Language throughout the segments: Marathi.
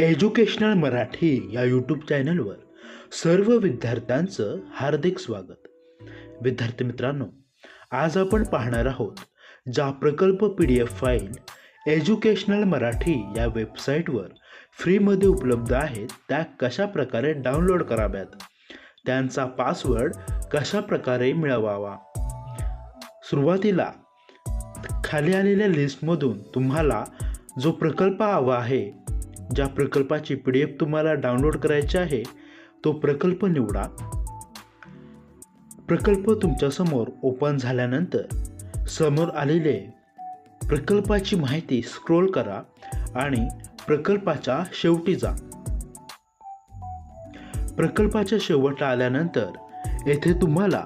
एज्युकेशनल मराठी या यूट्यूब चॅनलवर सर्व विद्यार्थ्यांचं हार्दिक स्वागत. विद्यार्थी मित्रांनो आज आपण पाहणार आहोत ज्या प्रकल्प P D F file educational Marathi या वेबसाईटवर फ्रीमध्ये उपलब्ध आहेत त्या कशा प्रकारे डाउनलोड कराव्यात त्यांचा पासवर्ड कशा प्रकारे मिळवावा. सुरुवातीला खाली आलेल्या लिस्टमधून तुम्हाला जो प्रकल्प हवा आहे ज्या प्रकल्पाची पी डी एफ तुम्हाला डाउनलोड करायची आहे तो प्रकल्प निवडा. प्रकल्प तुमच्यासमोर ओपन झाल्यानंतर समोर आलेले प्रकल्पाची माहिती स्क्रोल करा आणि प्रकल्पाच्या शेवटी जा. प्रकल्पाच्या शेवटला आल्यानंतर येथे तुम्हाला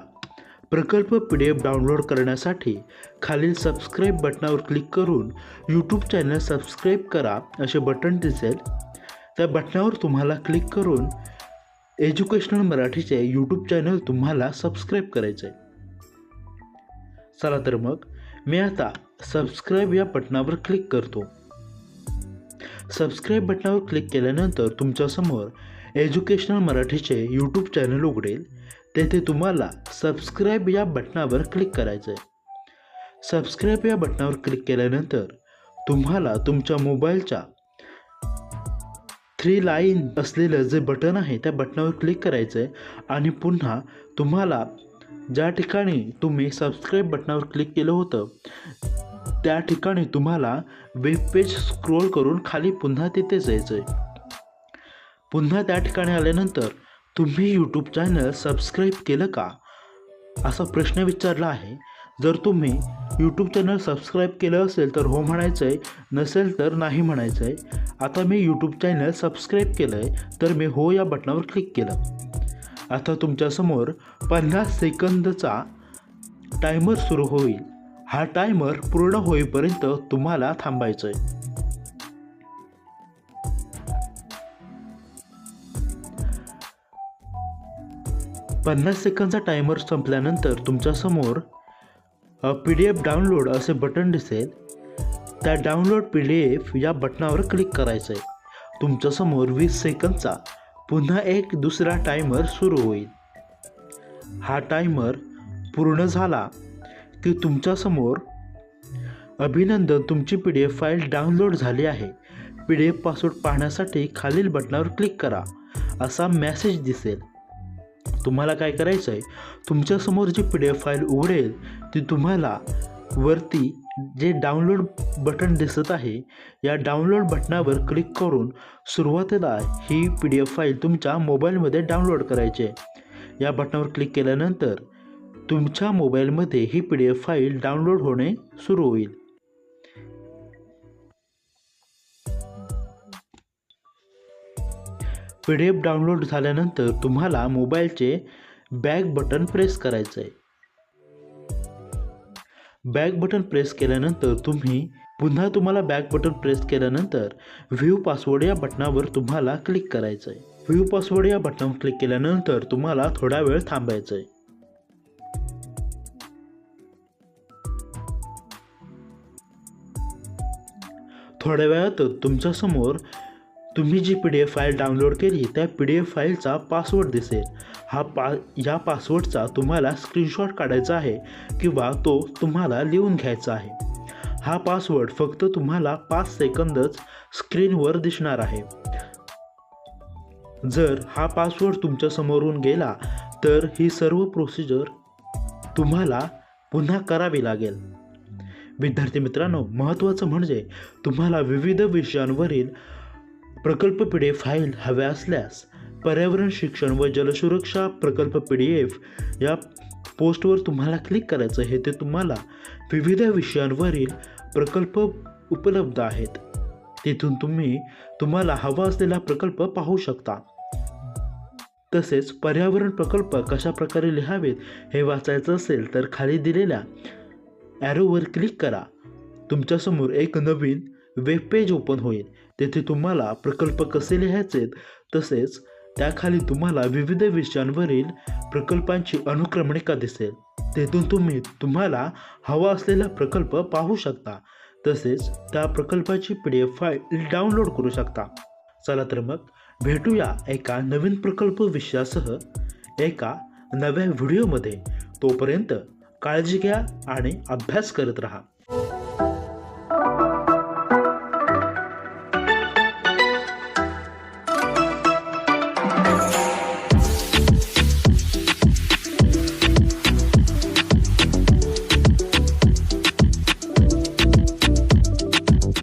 प्रकल्प पी डी एफ डाउनलोड करण्यासाठी खालील सबस्क्राईब बटनावर क्लिक करून यूट्यूब चॅनल सबस्क्राईब करा असे बटन दिसेल. त्या बटनावर तुम्हाला क्लिक करून एज्युकेशनल मराठीचे यूट्यूब चॅनल तुम्हाला सबस्क्राईब करायचे चला तर मग मी आता सबस्क्राईब या बटनावर क्लिक करतो. सबस्क्राईब बटनावर क्लिक केल्यानंतर तुमच्यासमोर एज्युकेशनल मराठीचे यूट्यूब चॅनल उघडेल. तेथे तुम्हाला सबस्क्राईब या बटनावर क्लिक करायचं आहे सबस्क्राईब या बटनावर क्लिक केल्यानंतर तुम्हाला तुमच्या मोबाईलच्या थ्री लाईन असलेलं जे बटन आहे त्या बटनावर क्लिक करायचं आहे आणि पुन्हा तुम्हाला ज्या ठिकाणी तुम्ही सबस्क्राईब बटनावर क्लिक केलं होतं त्या ठिकाणी तुम्हाला वेब पेज स्क्रोल करून खाली पुन्हा तिथे जायचं आहे पुन्हा त्या ठिकाणी आल्यानंतर तुम्ही यूट्यूब चॅनल सबस्क्राईब केलं का? असा प्रश्न विचारला आहे. जर तुम्ही यूट्यूब चॅनल सबस्क्राईब केलं असेल तर हो म्हणायचं आहे नसेल तर नाही म्हणायचं आहे आता मी यूट्यूब चॅनल सबस्क्राईब केलं आहे तर मी हो या बटनावर क्लिक केलं. आता तुमच्यासमोर पन्नास सेकंदचा टायमर सुरू होईल. हा टायमर पूर्ण होईपर्यंत तुम्हाला थांबायचं आहे पन्नास सेकंदचा टायमर संपल्यानंतर तुमच्यासमोर पी डी एफ डाउनलोड असे बटन दिसेल. त्या डाउनलोड पी डी एफ या बटनावर क्लिक करायचं आहे तुमच्यासमोर वीस सेकंदचा पुन्हा एक दुसरा टायमर सुरू होईल. हा टायमर पूर्ण झाला की तुमच्यासमोर अभिनंदन तुमची P D F file download झाली आहे. पी डी एफ पासवर्ड पाहण्यासाठी खालील बटनावर क्लिक करा. असा मॅसेज दिसेल. तुम्हाला काय करायचं आहे? तुमच्यासमोर जी पी डी एफ फाईल उघडेल ती तुम्हाला वरती जे डाउनलोड बटन दिसत आहे या डाउनलोड बटनावर क्लिक करून सुरुवातीला ही पी डी एफ फाईल तुमच्या मोबाईलमध्ये डाउनलोड करायची आहे. या बटनावर क्लिक केल्यानंतर तुमच्या मोबाईलमध्ये ही P D F file download होणे सुरू होईल. पी डी एफ डाउनलोड झाल्यानंतर तुम्हाला मोबाईलचे बॅक बटन प्रेस करायचं आहे. बॅक बटन प्रेस केल्यानंतर तुम्ही पुन्हा तुम्हाला बॅक बटन प्रेस केल्यानंतर व्ह्यू पासवर्ड या बटनावर तुम्हाला क्लिक करायचं आहे. व्ह्यू पासवर्ड या बटनावर क्लिक केल्यानंतर तुम्हाला थोडा वेळ थांबायचं आहे. थोड्या वेळात तुमच्यासमोर तुम्ही जी P D F file download केली त्या पी डी एफ फाईलचा पासवर्ड दिसेल. हा पा या पासवर्डचा तुम्हाला स्क्रीनशॉट काढायचा आहे किंवा तो तुम्हाला लिहून घ्यायचा आहे. हा पासवर्ड फक्त तुम्हाला पाच सेकंदच स्क्रीनवर दिसणार आहे. जर हा पासवर्ड तुमच्या समोरून गेला तर ही सर्व प्रोसिजर तुम्हाला पुन्हा करावी लागेल. विद्यार्थी मित्रांनो महत्त्वाचं म्हणजे तुम्हाला विविध विषयांवरील प्रकल्प पी डी एफ फाईल हव्या असल्यास पर्यावरण शिक्षण व जलसुरक्षा प्रकल्प पी डी एफ या पोस्टवर तुम्हाला क्लिक करायचं हे ते तुम्हाला विविध विषयांवरील प्रकल्प उपलब्ध आहेत. तिथून तुम्ही तुम्हाला हवा असलेला प्रकल्प पाहू शकता. तसेच पर्यावरण प्रकल्प कशा प्रकारे लिहावेत हे वाचायचं असेल तर खाली दिलेल्या ॲरोवर क्लिक करा. तुमच्यासमोर एक नवीन वेब पेज ओपन होईल. तेथे तुम्हाला प्रकल्प कसे लिहायचे? तसेच त्याखाली तुम्हाला विविध विषयांवरील प्रकल्पांची अनुक्रमणिका दिसेल. तेथून तुम्ही तुम्हाला हवा असलेला प्रकल्प पाहू शकता. तसेच त्या प्रकल्पाची P D F file download करू शकता. चला तर मग भेटूया एका नवीन प्रकल्प विषयासह एका नव्या व्हिडिओमध्ये. तोपर्यंत काळजी घ्या आणि अभ्यास करत राहा.